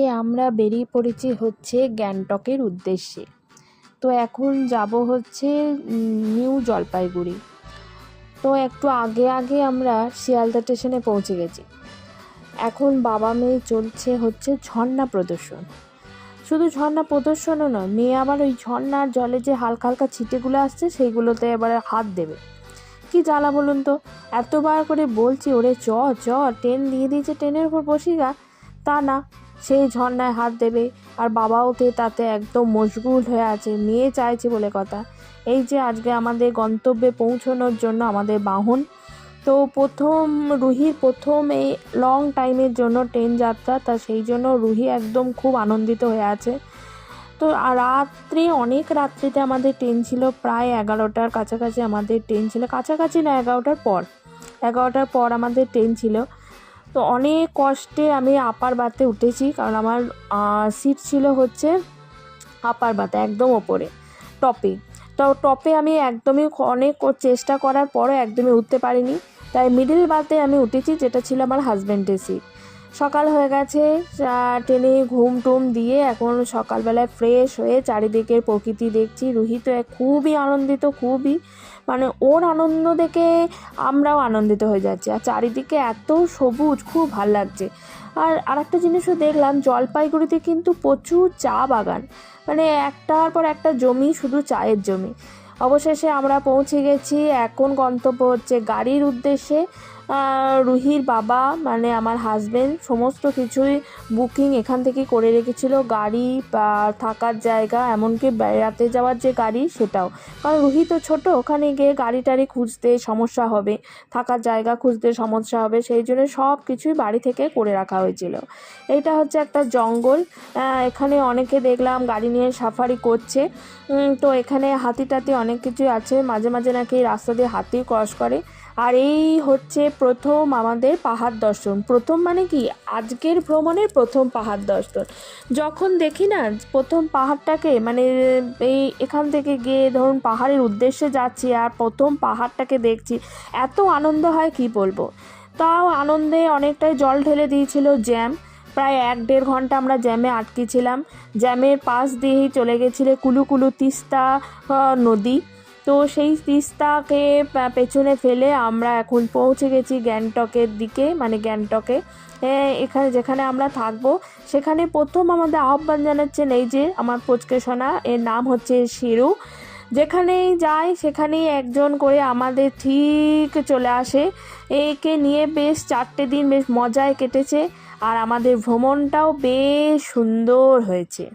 আমরা বেরিয়ে পড়েছি হচ্ছে গ্যাংটকের উদ্দেশ্যে। তো এখন যাব হচ্ছে নিউ জলপাইগুড়ি। তো একটু আগে আগে আমরা শিয়ালদা স্টেশনে পৌঁছে গেছি। এখন বাবা মেয়ে চলছে হচ্ছে ঝর্ণা প্রদর্শন। শুধু ঝর্ণা প্রদর্শনও নয়, মেয়ে আবার ওই ঝর্ণার জলে যে হালকা হালকা ছিটেগুলো আসছে, সেইগুলোতে এবারে হাত দেবে। কি জ্বালা বলুন তো? এতবার করে বলছি, ওরে চ চ, ট্রেন দিয়ে দিয়েছে, ট্রেনের উপর বসি গা তা না সেই ঝর্ণায় হাত দেবে আর বাবাও তে তাতে একদম মশগুল হয়ে আছে, মেয়ে চাইছে বলে কথা। এই যে আজকে আমাদের গন্তব্যে পৌঁছানোর জন্য আমাদের বাহন। তো প্রথম, রুহির প্রথম এই লং টাইমের জন্য ট্রেন যাত্রা, তা সেই জন্য রুহি একদম খুব আনন্দিত হয়ে আছে। তো রাত্রে, অনেক রাত্রিতে আমাদের ট্রেন ছিল, প্রায় এগারোটার কাছাকাছি আমাদের ট্রেন ছিল। কাছাকাছি না, এগারোটার পর। এগারোটার পর আমাদের ট্রেন ছিল। তো অনেক কষ্টে আমি আপার বাতে উঠেছি, কারণ আমার সিট ছিল হচ্ছে আপার বাতে একদম ওপরে টপে তো টপে আমি একদমই অনেক চেষ্টা করার পরও একদমই উঠতে পারিনি। তাই মিডিল বাতে আমি উঠেছি, যেটা ছিল আমার হাজব্যান্ডের সিট সকাল হয়ে গেছে ট্রেনে ঘুম টুম দিয়ে এখন সকালবেলায় ফ্রেশ হয়ে চারিদিকের প্রকৃতি দেখছি। রুহি তো এক- খুবই আনন্দিত, খুবই মানে ওর আনন্দ দেখে আমরাও আনন্দিত হয়ে যাচ্ছি। আর চারিদিকে এত সবুজ, খুব ভালো লাগছে। আর আরেকটা জিনিসও দেখলাম, জলপাইগুড়িতে কিন্তু প্রচুর চা বাগান। মানে একটার পর একটা জমি, শুধু চায়ের জমি। অবশেষে আমরা পৌঁছে গেছি। এখন গন্তব্য হচ্ছে গাড়ির উদ্দেশ্যে। রুহির বাবা মানে আমার হাজব্যান্ড সমস্ত কিছুই বুকিং এখান থেকে করে রেখেছিল। গাড়ি থাকার জায়গা, এমনকি বেড়াতে যাওয়ার যে গাড়ি, সেটাও। কারণ রুহি তো ছোটো, ওখানে গিয়ে গাড়ি টাড়ি খুঁজতে সমস্যা হবে, থাকার জায়গা খুঁজতে সমস্যা হবে, সেই জন্য সব কিছুই বাড়ি থেকে করে রাখা হয়েছিল। এইটা হচ্ছে একটা জঙ্গল। এখানে অনেকে দেখলাম গাড়ি নিয়ে সাফারি করছে। তো এখানে হাতি টাতি অনেক কিছুই আছে, মাঝে মাঝে নাকি রাস্তা দিয়ে হাতি ক্রস করে। আর এই হচ্ছে প্রথম আমাদের পাহাড় দর্শন। প্রথম মানে কি? আজকের ভ্রমণের প্রথম পাহাড় দর্শন। যখন দেখি না, প্রথম পাহাড়টাকে মানে এই এখান থেকে গিয়ে ধরুন পাহাড়ের উদ্দেশ্যে যাচ্ছি আর প্রথম পাহাড়টাকে দেখছি, এত আনন্দ হয় কি বলব? তাও আনন্দে অনেকটাই জল ঢেলে দিয়েছিল জ্যাম। প্রায় এক দেড় ঘণ্টা আমরা জ্যামে আটকেছিলাম জ্যামের পাশ দিয়েই চলে গেছিলে কুলুকুলু তিস্তা নদী। তো সেই তিস্তাকে পেছনে ফেলে আমরা এখন পৌঁছে গেছি গ্যাংটকের দিকে মানে গ্যাংটকে। এখানে যেখানে আমরা থাকব, সেখানে প্রথম আমাদের আহ্বান জানাচ্ছেন এই যে আমার সোনা, এর নাম হচ্ছে শিরু। যেখানেই যাই সেখানেই একজন করে আমাদের ঠিক চলে আসে। একে নিয়ে বেশ চারটে দিন বেশ মজায় কেটেছে, আর আমাদের ভ্রমণটাও বেশ সুন্দর হয়েছে।